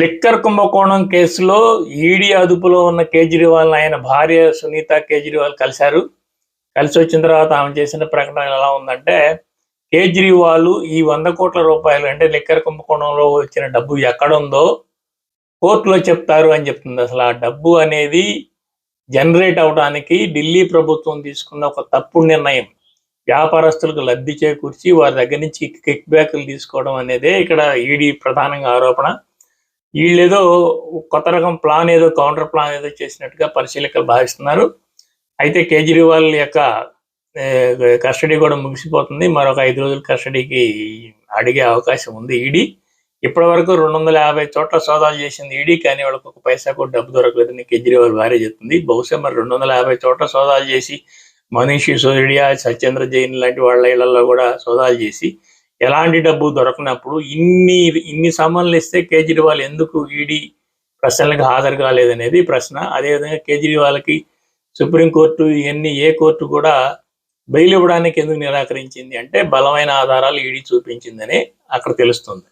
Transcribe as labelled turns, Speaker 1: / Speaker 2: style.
Speaker 1: Liquor కుంభకోణం కేసులో ED అదుపులో ఉన్న కేజ్రీవాల్ ఆయన భార్య సునీత కేజ్రీవాల్ కలిశారు. కలిసి వచ్చిన తర్వాత ఆమె చేసిన ప్రకటన ఎలా ఉందంటే కేజ్రీవాల్ ఈ వంద కోట్ల రూపాయలు అంటే లిక్కర్ కుంభకోణంలో వచ్చిన డబ్బు ఎక్కడ ఉందో కోర్టులో చెప్తారు అని చెప్తుంది. అసలు ఆ డబ్బు అనేది జనరేట్ అవడానికి ఢిల్లీ ప్రభుత్వం తీసుకున్న ఒక తప్పుడు నిర్ణయం. వ్యాపారస్తులకు లబ్ధి చేకూర్చి వారి దగ్గర నుంచి కిక్ బ్యాక్లు తీసుకోవడం అనేదే ఇక్కడ ఈడీ ప్రధానంగా ఆరోపణ. వీళ్ళేదో కొత్త రకం ప్లాన్ ఏదో కౌంటర్ ప్లాన్ ఏదో చేసినట్టుగా పరిశీలకులు భావిస్తున్నారు. అయితే కేజ్రీవాల్ యొక్క కస్టడీ కూడా ముగిసిపోతుంది. మరొక ఐదు రోజుల కస్టడీకి అడిగే అవకాశం ఉంది ఈడీ. ఇప్పటి వరకు రెండు వందల యాభై చోట్ల సోదాలు చేసింది ఈడీ కానీ వాళ్ళకి ఒక పైసా కూడా డబ్బు దొరకలేదని కేజ్రీవాల్ భార్య చెప్తుంది. బహుశా మరి రెండు వందల యాభై చోట్ల సోదాలు చేసి మనీష్ సిసోడియా సత్యేంద్ర జైన్ లాంటి వాళ్ళ ఇళ్ళలో కూడా సోదాలు చేసి ఎలాంటి డబ్బు దొరకనప్పుడు ఇన్ని ఇన్ని సమన్లు ఇస్తే కేజ్రీవాల్ ఎందుకు ఈడీ ప్రశ్నలకు హాజరు కాలేదనేది ప్రశ్న. అదేవిధంగా కేజ్రీవాల్కి సుప్రీంకోర్టు ఇవన్నీ ఏ కోర్టు కూడా బెయిల్ ఇవ్వడానికి ఎందుకు నిరాకరించింది అంటే బలమైన ఆధారాలు ఈడీ చూపించిందని అక్కడ తెలుస్తుంది.